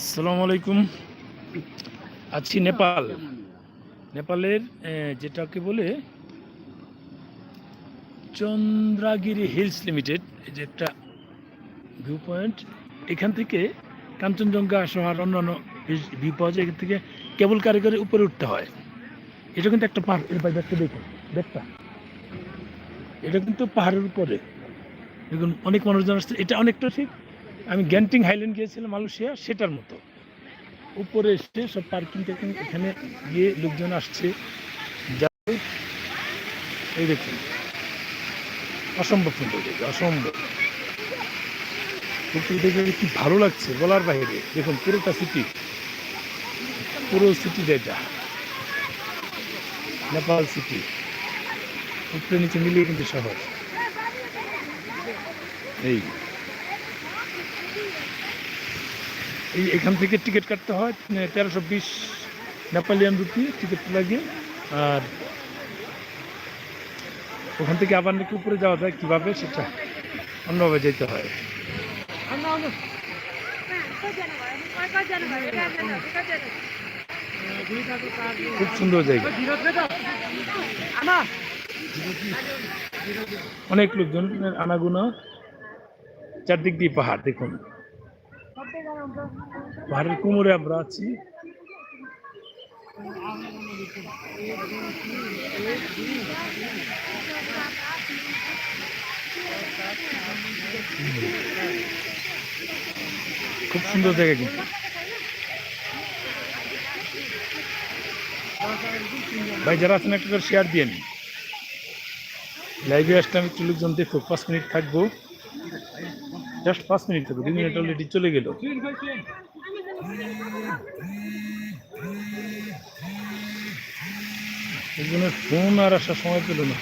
আসসালামু আলাইকুম। আছি নেপাল। নেপালের যেটাকে বলে চন্দ্রাগিরি হিলস লিমিটেড, এই যে একটা ভিউ পয়েন্ট এখান থেকে কাঞ্চনজঙ্ঘা সহ আর অন্যান্য ভিউ পাওয়া যায়, এখান থেকে কেবল কারে করে উপরে উঠতে হয়। এটা কিন্তু একটা পাহাড় এর বাইরে একটা দেখুন দেখটা এটা কিন্তু পাহাড়ের উপরে। দেখুন, অনেক মানুষজন আসছে, এটা অনেকটা ঠিক আমি গ্যান্টিং হাইল্যান্ড গিয়েছিলাম মালয়েশিয়া, সেটার মতো। উপরে এসে সব পার্কিং টার্কিং এখানে গিয়ে লোকজন আসছে। এই দেখুন। অসম্ভব সুন্দর দেখে অসম্ভব। উপরে দেখে কি ভালো লাগছে বলার বাইরে। দেখুন, পুরোটা সিটি পুরো সিটি এটা। নেপাল সিটি উপরে নিচে মিলিয়ে কিন্তু শহর। এই। এই এখান থেকে টিকিট কাটতে হয় তেরোশো বিশ নেপালিয়ান রুপি টিকিট লাগে আর ওখান থেকে আবার নাকি উপরে যাওয়া যায়, কীভাবে সেটা অন্যভাবে যেতে হয়। খুব সুন্দর জায়গা। অনেক লোকজন, আনাগুনা। চারদিক দিয়ে পাহাড়, দেখুন। পাহাড়ের কোমরে আমরা আছি। খুব সুন্দর জায়গা কিন্তু। ভাই, যারা আছেন, একটা করে শেয়ার দিয়ে নিন। লাইভে আসলাম একটু লোকজন দেখো পাঁচ মিনিট থাকব। জাস্ট পাঁচ মিনিট থাকব দুই মিনিট অলরেডি চলে গেল। একজনের ফোন আর আসার সময় পেল না।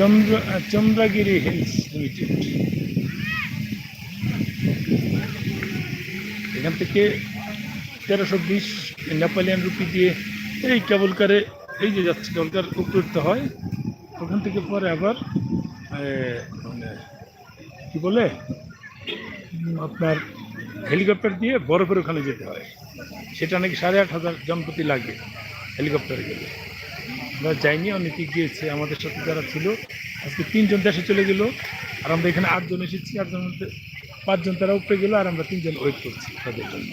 Chandra Chandragiri hills limited. এখান থেকে তেরোশো বিশ নেপালিয়ান রুপি দিয়ে এই কেবল কারে, এই যে যাচ্ছে কেবল কার উপরে হয়, ওখান থেকে পরে আবার মানে কি বলে আপনার হেলিকপ্টার দিয়ে বরফের ওখানে যেতে হয়। সেটা নাকি সাড়ে আট হাজার জনপ্রতি লাগে হেলিকপ্টারে গেলে। আমরা যাইনি অনেকে গিয়েছে, আমাদের সাথে যারা ছিল, আজকে তিনজন দেশে চলে গেল, আর আমরা এখানে আটজন এসেছি, আটজন মধ্যে পাঁচজন তারা উপরে গেলো, আর আমরা তিনজন ওয়েট করছি তাদের জন্য।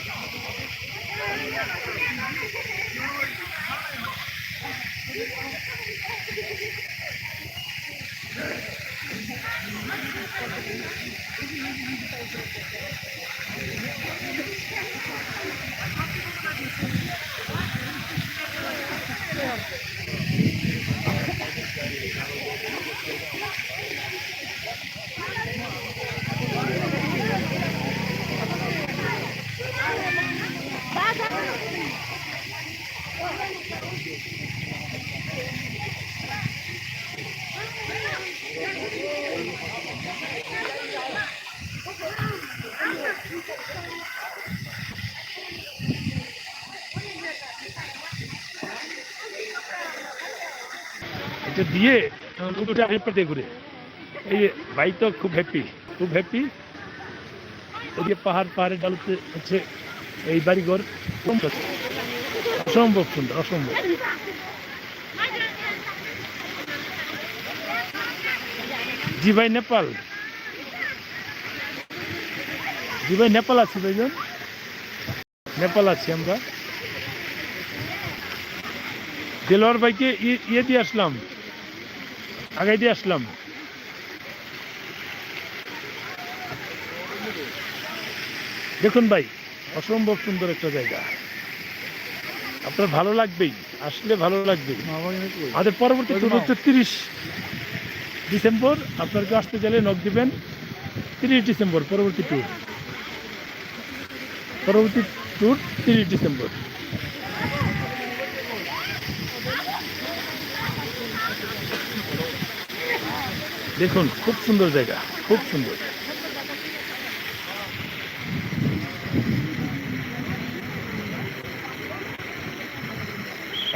এটা দিয়ে উঠে আরেকটা ঘুরে। এই ভাই তো খুব হ্যাপি খুব হ্যাপি ওদিকে পাহাড়, পাহাড়ে ডালতে হচ্ছে এই বাড়িঘর। অসম্ভব সুন্দর, অসম্ভব। জি ভাই, নেপাল। জি ভাই, নেপাল আছি ভাইজন। নেপাল আছি আমরা। দেলোয়ার ভাইকে ইয়ে দিয়ে আসলাম। আগে দিয়ে আসলাম। দেখুন ভাই, অসম্ভব সুন্দর একটা জায়গা। আপনার ভালো লাগবেই, আসলে ভালো লাগবে আমাদের পরবর্তী হচ্ছে তিরিশ ডিসেম্বর। আপনার কেউ আসতে চাইলে নক দিবেন। তিরিশ ডিসেম্বর, পরবর্তী ট্যুর পরবর্তী ট্যুর তিরিশ ডিসেম্বর। দেখুন খুব সুন্দর জায়গা খুব সুন্দর।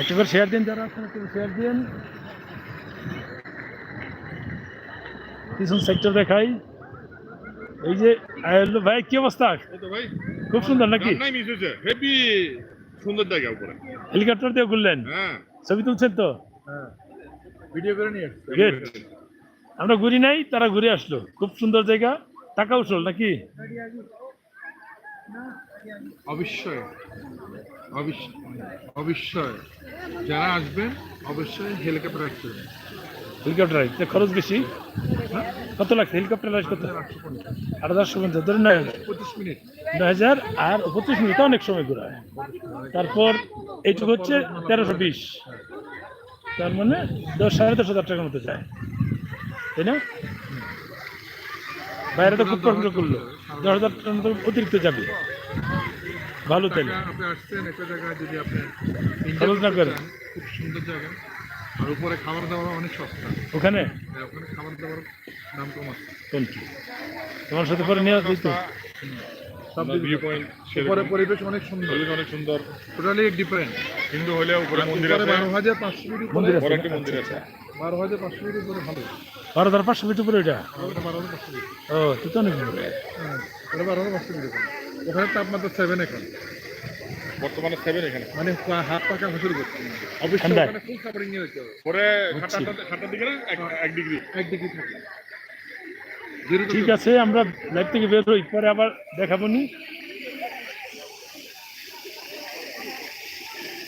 একটা করে শেয়ার দিন যারা আছেন একটু শেয়ার দিন। পিছন সেক্টর দেখাই। এই যে ভাই কি অবস্থা? ভাই। খুব সুন্দর নাকি? রান্নাই মিস হয়েছে। হেভি সুন্দর জায়গা উপরে। হেলিকপ্টার দিয়ে ঘুরলেন? হ্যাঁ। ছবি তুলছেন তো? ভিডিও করে নিয়ে. আমরা ঘুরি নাই তারা ঘুরে আসলো। খুব সুন্দর জায়গা। টাকা উঠল নাকি? অবশ্যই। অবশ্যই অবশ্যই। যারা আসবেন অবশ্যই হেলিকপ্টার আসবেন হেলিকপ্টার আসতে খরচ বেশি? হ্যাঁ? কত লাগছে? হেলিকপ্টার আসতে কত? আট হাজার সময় ধরে নয় হাজার। পঁচিশ মিনিট। নয় হাজার আর পঁচিশ মিনিট অনেক সময় ঘোরায়। তারপর এইটুকু হচ্ছে তেরোশো বিশ। তার মানে দশ সাড়ে দশ হাজার টাকার মতো যায়। তাই না? বাইরে তো খুব প্রফিট করল দশ হাজার টাকার মতো অতিরিক্ত যাবে। ভালো তেল আপনি আসছেন একটা জায়গায় যদি আপনি খরচ না করেন। খুব সুন্দর জায়গা। আর উপরে খাবার দাবার অনেক সস্তা। ওখানে? হ্যাঁ, ওখানে খাবার দাবার দাম কম আছে। তোমার সাথে পরে নিয়ে আসবি তো। ভিউ পয়েন্ট উপরে পরিবেশ অনেক সুন্দর। অনেক সুন্দর। টোটালি ডিফারেন্ট হিন্দু হলেও উপরে মন্দির আছে। বারো হাজার পাঁচশো মন্দির আছে। বারো হাজার পাঁচশো ফিট উপরে ভালো। বারো হাজার পাঁচশো ফিট উপরে ওইটা বারো হাজার পাঁচশো ফিট ও তুই তো অনেক হ্যাঁ, ওটা বারো হাজার পাঁচশো উপরে। ওখানে তাপমাত্রা সেভেন এখন। বর্তমানে সেভেন এখানে। মানে পা- হাত পাকা শুরু করছে অবশ্যই ওখানে ফুল কাপড় নিয়ে যেতে পরে বুঝছি। দিকে এক- এক ডিগ্রি। এক ডিগ্রি থাকে। ঠিক আছে আমরা লাইভ থেকে বের হই পরে আবার দেখাবো নি।